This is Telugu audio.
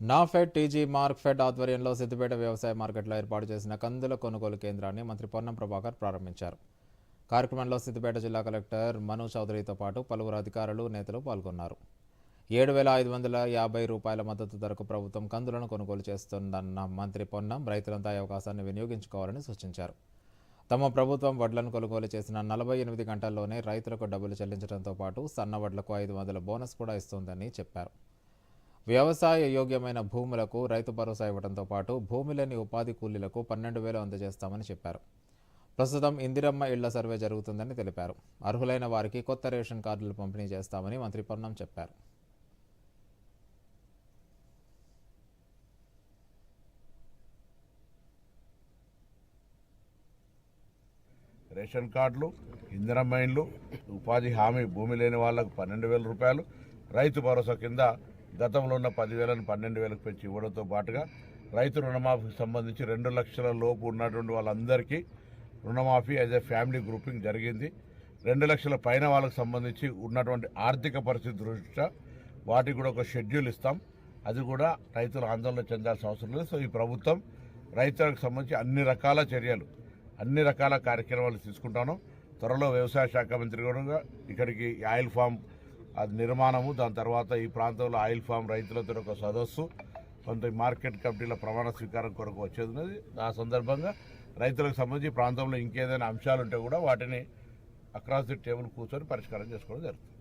నాఫెడ్ టీజీ మార్క్ ఫెడ్ ఆధ్వర్యంలో సిద్దిపేట వ్యవసాయ మార్కెట్లో ఏర్పాటు చేసిన కందుల కొనుగోలు కేంద్రాన్ని మంత్రి పొన్నం ప్రభాకర్ ప్రారంభించారు. కార్యక్రమంలో సిద్దిపేట జిల్లా కలెక్టర్ మను చౌదరితో పాటు పలువురు అధికారులు నేతలు పాల్గొన్నారు. ఏడు వేల ఐదు వందల యాభై రూపాయల మద్దతు ధరకు ప్రభుత్వం కందులను కొనుగోలు చేస్తుందన్న మంత్రి పొన్నం రైతులంతా ఈ అవకాశాన్ని వినియోగించుకోవాలని సూచించారు. తమ ప్రభుత్వం వడ్లను కొనుగోలు చేసిన నలభై ఎనిమిది గంటల్లోనే రైతులకు డబ్బులు చెల్లించడంతో పాటు సన్న వడ్లకు ఐదు వందల బోనస్ కూడా ఇస్తుందని చెప్పారు. వ్యవసాయ యోగ్యమైన భూములకు రైతు భరోసా ఇవ్వడంతో పాటు భూమి లేని ఉపాధి కూలీలకు పన్నెండు వేలు అందజేస్తామని చెప్పారు. ప్రస్తుతం ఇందిరమ్మ ఇళ్ళ సర్వే జరుగుతుందని తెలిపారు. అర్హులైన వారికి కొత్త రేషన్ కార్డులు పంపిణీ చేస్తామని మంత్రి పొన్నం చెప్పారు. రేషన్ కార్డులు ఇందిరమ్మ ఇండ్లు ఉపాధి హామీ భూమి లేని వాళ్ళకు పన్నెండు వేల రూపాయలు రైతు భరోసా కింద గతంలో ఉన్న పదివేలను పన్నెండు వేలకు పెంచి ఇవ్వడంతో పాటుగా రైతు రుణమాఫీకి సంబంధించి రెండు లక్షల లోపు ఉన్నటువంటి వాళ్ళందరికీ రుణమాఫీ యాజ్ ఎ ఫ్యామిలీ గ్రూపింగ్ జరిగింది. రెండు లక్షల పైన వాళ్ళకి సంబంధించి ఉన్నటువంటి ఆర్థిక పరిస్థితి దృష్ట్యా వాటికి కూడా ఒక షెడ్యూల్ ఇస్తాం. అది కూడా రైతులు ఆందోళన చెందాల్సిన అవసరం లేదు. సో ఈ ప్రభుత్వం రైతులకు సంబంధించి అన్ని రకాల చర్యలు అన్ని రకాల కార్యక్రమాలు తీసుకుంటాను. త్వరలో వ్యవసాయ శాఖ మంత్రి కూడా ఇక్కడికి ఆయిల్ ఫామ్ అది నిర్మాణము దాని తర్వాత ఈ ప్రాంతంలో ఆయిల్ ఫామ్ రైతులతో ఒక సదస్సు కొంత మార్కెట్ కమిటీల ప్రమాణ స్వీకారం కొరకు వచ్చేది ఉన్నది. ఆ సందర్భంగా రైతులకు సంబంధించి ప్రాంతంలో ఇంకేదైనా అంశాలు ఉంటే కూడా వాటిని అక్రాస్ ది టేబుల్ కూర్చొని పరిష్కారం చేసుకోవడం జరుగుతుంది.